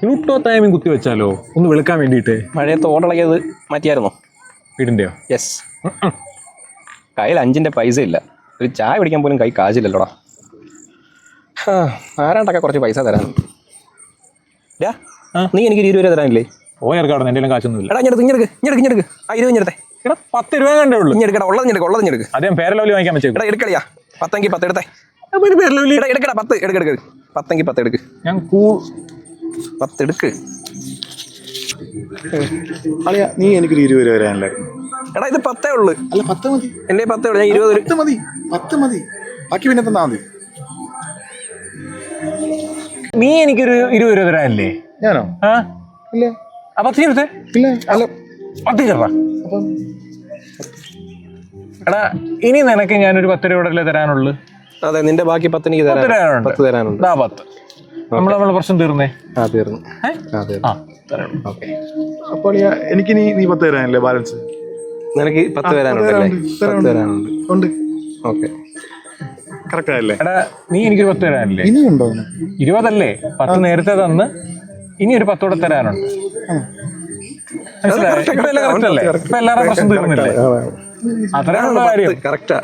Pluto timing കുത്തി വെച്ചാലോ? ഒന്ന് വെളുക്കാൻ വേണ്ടിയിട്ട്. മഴയത്ത് ഓടിളകിയത് മാറ്റിയായിരുന്നോ? വീടിന്റെയോ? യെസ് കയ്യിൽ അഞ്ചിന്റെ പൈസ ഇല്ല. ഒരു ചായ പിടിക്കാൻ പോലും കൈ കാശില്ലല്ലോടാ ആരാണ്ടൊക്കെ കുറച്ച് പൈസ തരാൻ? ഡാ നീ എനിക്ക് ഇരുപത് രൂപ തരാനില്ലേ? ഓ ഇറക്കാടാ എന്റെ കാശൊന്നുമില്ല എടാ ഇഞ്ഞെടുക്ക് ഇഞ്ഞെടുക്ക് ഇഞ്ഞെടുക്ക് ഇഞ്ഞെടുക്ക് ആ ഇരുപത് ഇഞ്ഞെടുത്തെ എടാ പത്ത് രൂപ കണ്ടേ ഉള്ളൂ. ഇഞ്ഞെടുക്കടാ ഉള്ളത് ഇഞ്ഞെടുക്ക് ഉള്ളത് ഇഞ്ഞെടുക്ക് അദ്ദേഹം പേരലോലി വാങ്ങിക്കാൻ വെച്ചേക്കും. എടാ എടുക്കളിയാ. പത്തെങ്കിൽ പത്ത് എടുത്തേ. പേരലോലി എടാ എടുക്കടാ പത്ത് എടുക്കെടുക്ക് എടുക്ക്. പത്തെങ്കിൽ പത്ത് എടുക്ക്. ഞാൻ കൂ പത്ത് എടുക്ക് അളിയ നീ എനിക്കൊരു ഇരുപത് രൂപ തരാനല്ലായിരുന്നു എടാ ഇത് പത്തേ ഉള്ളു. അല്ല പത്ത് മതി. എന്റെ പത്തേ ഉള്ളു ഞാൻ ഇരുപത് പത്ത് മതി പത്ത് മതി. ബാക്കി പിന്നെ തന്നാ മതി. നീ എനിക്കൊരു ഇരുപത് രൂപ തരാനല്ലേ? ഞാനോ? ആ? ഇല്ല. ആ പത്ത് ഇരുപത്തെ ഇല്ല അല്ല. പത്ത് ചെറുതാ എടാ ഇനി നിനക്ക് ഞാനൊരു പത്ത് രൂപ തരാനുള്ളു? അതെ നിന്റെ ബാക്കി പത്ത് എനിക്ക് തരാനുണ്ട്. പത്ത് തരാനുണ്ട്. ദാ പത്ത്. നമ്മൾ നമ്മളെ പ്രശ്നം തീർന്നേ. ആ തീർന്നു. ആ തീർന്നു. ആ ഓക്കെ. അപ്പോൾ എനിക്ക് നീ നീ പത്ത് തരാനല്ലേ ബാലൻസ്? നിനക്ക് പത്ത് തരാനുണ്ടല്ലേ പത്ത് തരാനുണ്ട്. ഉണ്ട്. ഓക്കെ. കറക്റ്റ് ആയല്ലേ? എടാ നീ എനിക്കൊരു പത്ത് തരാനല്ലേ? ഇനിയുണ്ടോ? ഇരുപതല്ലേ? പത്ത് നേരത്തെ തന്ന് ഇനി ഒരു പത്തോടെ തരാനുണ്ട്. മനസ്സിലായി? ഇപ്പൊ എല്ലാവരുടെ പ്രശ്നം തീർന്നില്ലേ? അത്രയുള്ള കാര്യം. കറക്റ്റാ